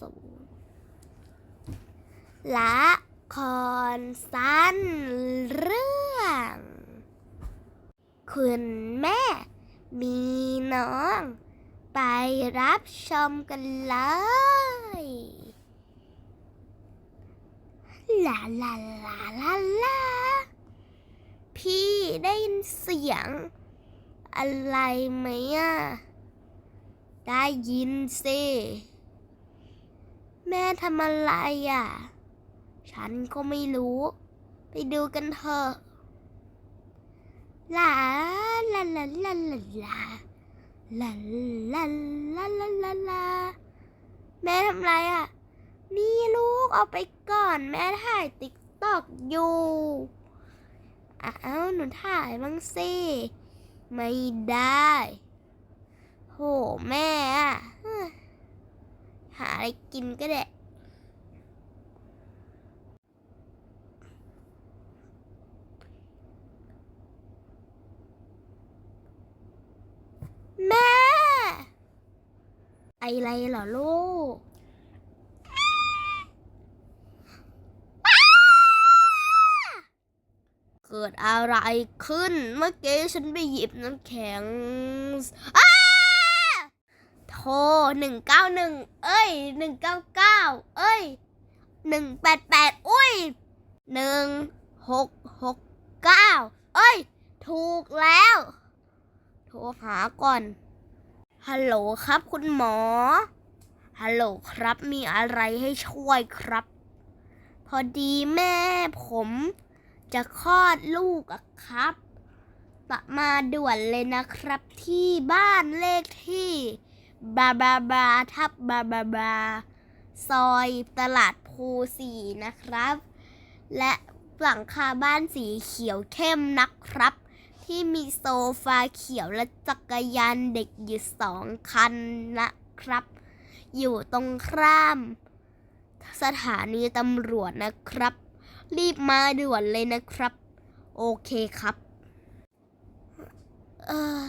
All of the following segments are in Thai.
ศูนย์ละครสั้นเรื่อง คุณแม่มีน้อง ไปรับชมกันเลยลาลาลาลาลาพี่ได้ยินเสียง อะไรไหมอะ ได้ยินสิ แม่ทำอะไรอะ ฉันก็ไม่รู้ ไปดูกันเถอะลาลาลาลาลาลาลาลาลาลาลาลาแม่ทำอะไรอะ นี่ลูกเอาไปก่อน แม่ถ่ายติ๊กตอกอยู่อ้าวหนูถ่ายบ้างสิ ไม่ได้ โห แม่อะ หาอะไรกินก็ได้ แม่ อะไรเหรอลูกเกิดอะไรขึ้น เมื่อกี้ฉันไปหยิบน้ำแข็งอ้า โทรหนึ่งเก้าหนึ่งเอ้ยหนึ่งเก้าเก้าเอ้ยหนึ่งแปดแปดอุ้ยหนึ่งหกหกเก้าเอ้ย ถูกแล้ว โทรหาก่อน ฮัลโหลครับคุณหมอ ฮัลโหลครับมีอะไรให้ช่วยครับ พอดีแม่ผมจะคลอดลูกอะครับมาด่วนเลยนะครับที่บ้านเลขที่ บาบาบาทับบาบาบาซอยตลาดภูสีนะครับ และหลังคาบ้านสีเขียวเข้มนะครับ ที่มีโซฟาเขียวและจักรยานเด็กอยู่สองคันนะครับ อยู่ตรงข้าม สถานีตำรวจนะครับ รีบมาด่วนเลยนะครับ โอเคครับ เออ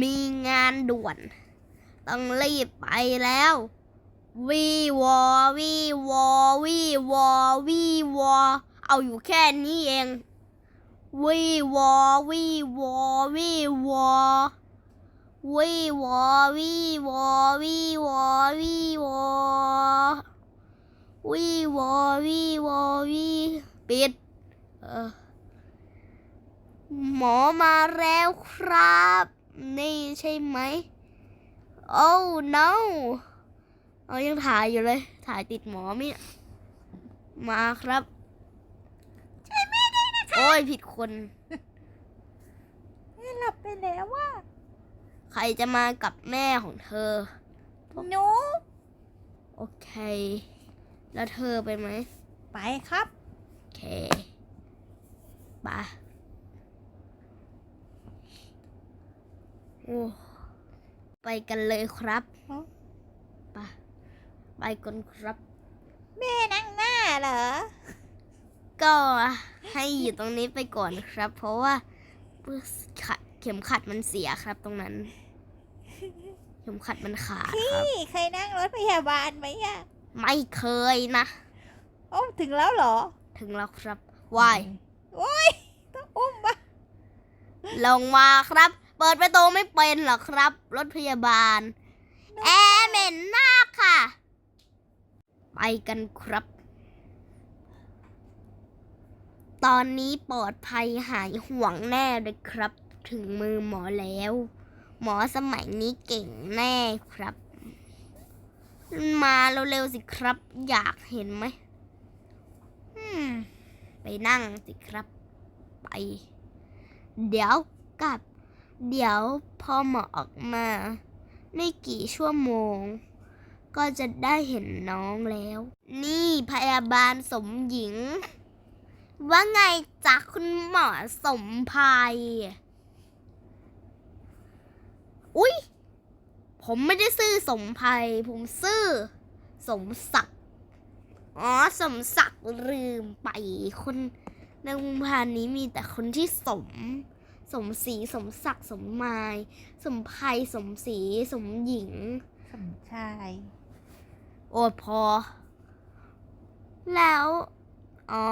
มีงานด่วน ต้องรีบไปแล้ววีวอวีวอวีวอวีวอเอาอยู่แค่นี้เองวีวอวีวอวีวอวีวอวีวอวีวอวีวอวีวอวีวอวีปิดหมอมาแล้วครับ นี่ใช่ไหมโอ้ no เอายังถ่ายอยู่เลย ถ่ายติดหมอไหมเนี่ยมาครับช่วยแม่ด้วยนะคะ โอ้ยผิดคน แม่หลับไปแล้วว่า ใครจะมากับแม่ของเธอ หนู โอเค แล้วเธอไปไหมไปครับ โอเคไป โอ้ไปกันเลยครับฮะไปไปกันครับ แม่นั่งหน้าเหรอ ก็ให้อยู่ตรงนี้ไปก่อนครับ เพราะว่าขัดเข็มขัดมันเสียครับตรงนั้น เข็มขัดมันขาดครับพี่เคยนั่งรถพยาบาลไหมอะไม่เคยนะโอ้ถึงแล้วเหรอ ถึงแล้วครับวายโอ้ยต้องอุ้มปะลงมาครับ เปิดประตูไม่เป็นเหรอครับ รถพยาบาล แอร์เหม็นมากค่ะ ไปกันครับ ตอนนี้ปลอดภัยหายห่วงแน่เลยครับ ถึงมือหมอแล้ว หมอสมัยนี้เก่งแน่ครับ มาเร็วๆสิครับ อยากเห็นไหมไปนั่งสิครับ ไป เดี๋ยวกลับ เดี๋ยวพอหมอออกมา ไม่กี่ชั่วโมง ก็จะได้เห็นน้องแล้ว นี่พยาบาลสมหญิง ว่าไงจ๊ะคุณหมอสมภัย อุ๊ย ผมไม่ได้ซื่อสมภัย ผมซื่อสมศักดิ์ อ๋อ สมศักดิ์ลืมไปคนในวงพานนี้มีแต่คนที่สม สมศรีสมศักดิ์สมมาย สมภัยสมศรีสมหญิง สมชาย โอ้พอ แล้ว อ๋อ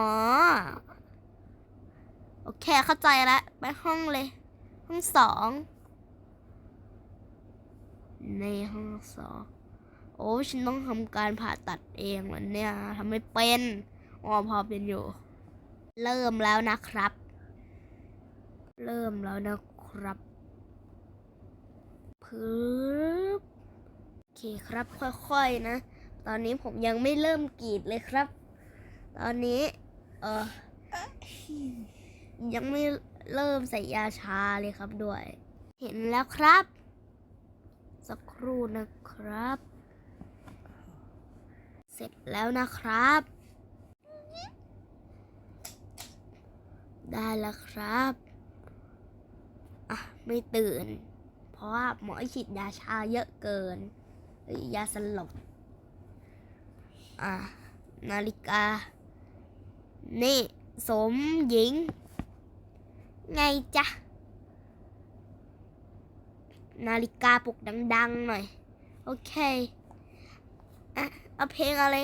โอเคเข้าใจแล้ว ไปห้องเลย ห้องสอง ในห้องสอง โอ้ฉันต้องทำการผ่าตัดเองเหรอเนี่ยทำไม่เป็นอ๋อพอเป็นอยู่ เริ่มแล้วนะครับ เริ่มแล้วนะครับปึ๊บโอเคครับ ค่อยๆนะ ตอนนี้ผมยังไม่เริ่มกรีดเลยครับ ตอนนี้ เออยังไม่เริ่มใส่ยาชาเลยครับด้วย เห็นแล้วครับ สักครู่นะครับ เสร็จแล้วนะครับ ได้แล้วครับ ไม่ตื่น เพราะว่าหมอฉีดยาชาเยอะเกินยาสลบอะนาฬิกา นี่ สมหญิง ไงจ๊ะ นาฬิกาปลุกดัง ๆ หน่อย โอเคอะเอาเพลงอะไร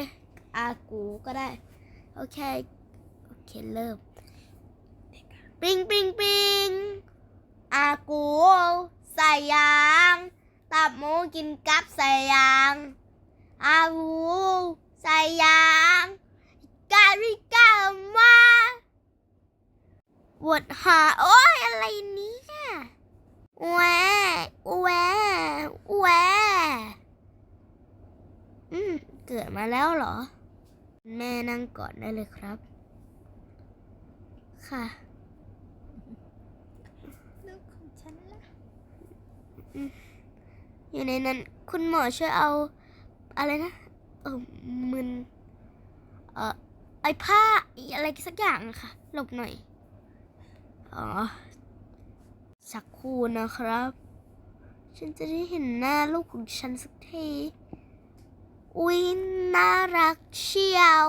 อากูก็ได้ โอเค โอเค เริ่ม ปิงปิงปิงากูใส่ยาง ตับหมูกินกับใส่ยางอากูใส่ยางการิกามาปวดหาโอ้ยอะไรเนี่ยแหวะแหวะแหวอืม เกิดมาแล้วเหรอ แม่นั่งก่อนได้เลยครับ ค่ะ ลูกของฉันล่ะ อยู่ในนั้น คุณหมอช่วยเอา อะไรนะ เออมึนเออไอผ้าอะไรสักอย่างค่ะ หลบหน่อย อ๋อ สักครู่นะครับ ฉันจะได้เห็นหน้าลูกของฉันสักที อุ๊ยน่ารักเชียว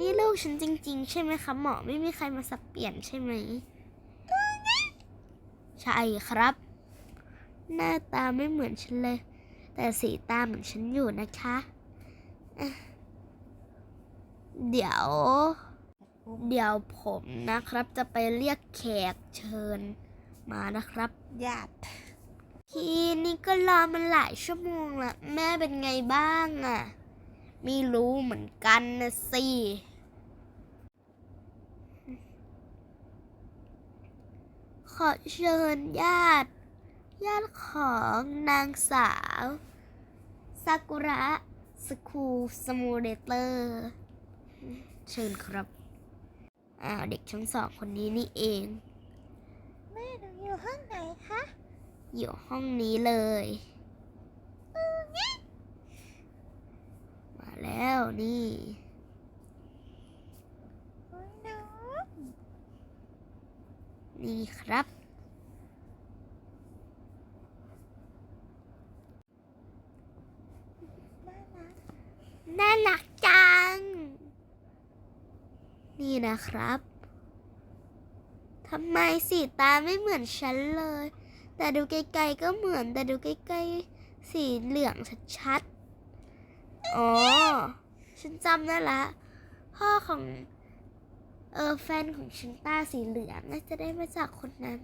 นี่ลูกฉันจริง ๆ ใช่ไหมคะหมอไม่มีใครมาสับเปลี่ยนใช่ไหม ใช่ครับ หน้าตาไม่เหมือนฉันเลย แต่สีตาเหมือนฉันอยู่นะคะอะเดี๋ยว เดี๋ยวผมนะครับ จะไปเรียกแขกเชิญมานะครับญาติทีนี้ก็รอมันหลายชั่วโมงละแม่เป็นไงบ้างอะ่ะ ไม่รู้เหมือนกันนะสิ อเชิญญาติ ญาติของนางสาวซากุระสคูสมูเรเตอร์ เชิญครับอ่าวเด็กทั้งสองคนนี้นี่เอง แม่หนูอยู่ห้องไหนคะ อยู่ห้องนี้เลยมาแล้วนี่ โอ้ยน้อง นี่ครับน่ารักน่ารักจัง นี่นะครับ ทำไมสีตาไม่เหมือนฉันเลย แต่ดูไกลๆก็เหมือน แต่ดูใกล้ๆ สีเหลืองชัดๆ อ๋อ ฉันจำได้ละ พ่อของ เออแฟนของฉันตาสีเหลืองน่าจะได้มาจากคนนั้น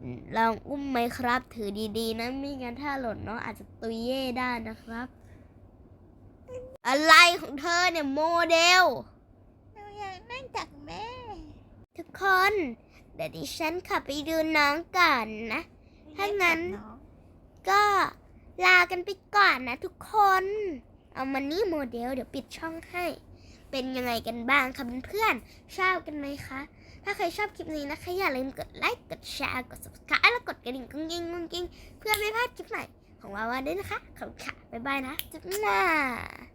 อืมลองอุ้มไหมครับ ถือดีๆนะไม่งั้นถ้าหล่นเนาะอาจจะตุยเย่ได้นะครับ อะไรของเธอเนี่ยโมเดลหนูอยากนั่งจากแม่ ทุกคน เดี๋ยวดิฉันขับไปดูน้องก่อนนะ ถ้างั้นองก็ลากันไปก่อนนะทุกคน เอามานี่โมเดล เดี๋ยวปิดช่องให้ เป็นยังไงกันบ้างคะเพื่อนๆชอบกันไหมคะ ถ้าใครชอบคลิปนี้นะคะ อย่าลืมกดไลค์ กดแชร์ กด subscribe แล้วกดกระดิ่งกุ้งยิงกุ้งยิงเพื่อไม่พลาดคลิปใหม่ของวาวาด้วยนะคะ ขอบคุณค่ะ บ๊ายบายนะจุ๊บหน้า